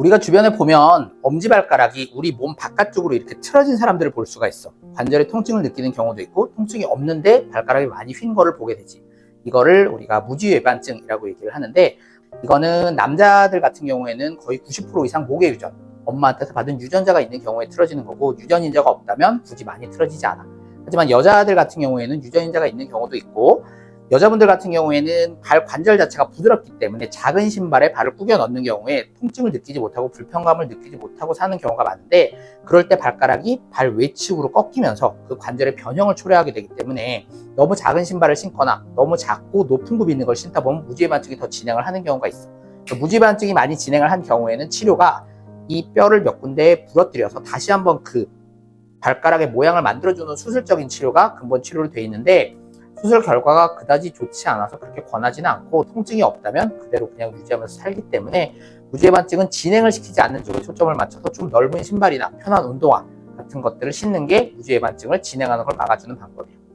우리가 주변에 보면 엄지발가락이 우리 몸 바깥쪽으로 이렇게 틀어진 사람들을 볼 수가 있어. 관절에 통증을 느끼는 경우도 있고 통증이 없는데 발가락이 많이 휜 거를 보게 되지. 이거를 우리가 무지외반증이라고 얘기를 하는데 이거는 남자들 같은 경우에는 거의 90% 이상 목의 유전, 엄마한테서 받은 유전자가 있는 경우에 틀어지는 거고 유전인자가 없다면 굳이 많이 틀어지지 않아. 하지만 여자들 같은 경우에는 유전인자가 있는 경우도 있고 여자분들 같은 경우에는 발 관절 자체가 부드럽기 때문에 작은 신발에 발을 꾸겨 넣는 경우에 통증을 느끼지 못하고 불편감을 느끼지 못하고 사는 경우가 많은데 그럴 때 발가락이 발 외측으로 꺾이면서 그 관절의 변형을 초래하게 되기 때문에 너무 작은 신발을 신거나 너무 작고 높은 굽이 있는 걸 신다 보면 무지반증이 더 진행을 하는 경우가 있어. 무지반증이 많이 진행을 한 경우에는 치료가 이 뼈를 몇 군데 부러뜨려서 다시 한번 그 발가락의 모양을 만들어주는 수술적인 치료가 근본 치료로 돼 있는데 수술 결과가 그다지 좋지 않아서 그렇게 권하지는 않고 통증이 없다면 그대로 그냥 유지하면서 살기 때문에 무지반증은 진행을 시키지 않는 쪽에 초점을 맞춰서 좀 넓은 신발이나 편한 운동화 같은 것들을 신는 게 무지반증을 진행하는 걸 막아주는 방법이에요.